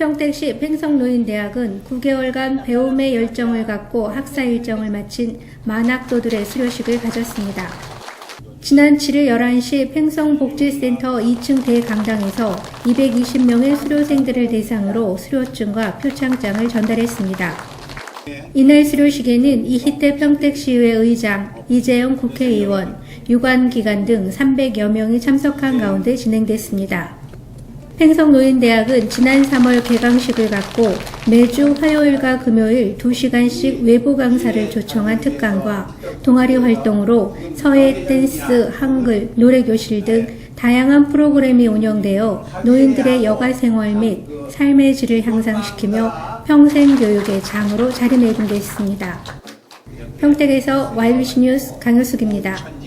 평택시 팽성노인대학은 9개월간 배움의 열정을 갖고 학사 일정을 마친 만학도들의 수료식을 가졌습니다. 지난 7일 11시 팽성복지센터 2층 대강당에서 220명의 수료생들을 대상으로 수료증과 표창장을 전달했습니다. 이날 수료식에는 이희태 평택시의회 의장, 이재영 국회의원, 유관기관 등 300여 명이 참석한 가운데 진행됐습니다. 팽성노인대학은 지난 3월 개강식을 갖고 매주 화요일과 금요일 2시간씩 외부 강사를 초청한 특강과 동아리 활동으로 서예 댄스, 한글, 노래교실 등 다양한 프로그램이 운영되어 노인들의 여가 생활 및 삶의 질을 향상시키며 평생 교육의 장으로 자리매김됐습니다. 평택에서 YBC 뉴스 강효숙입니다.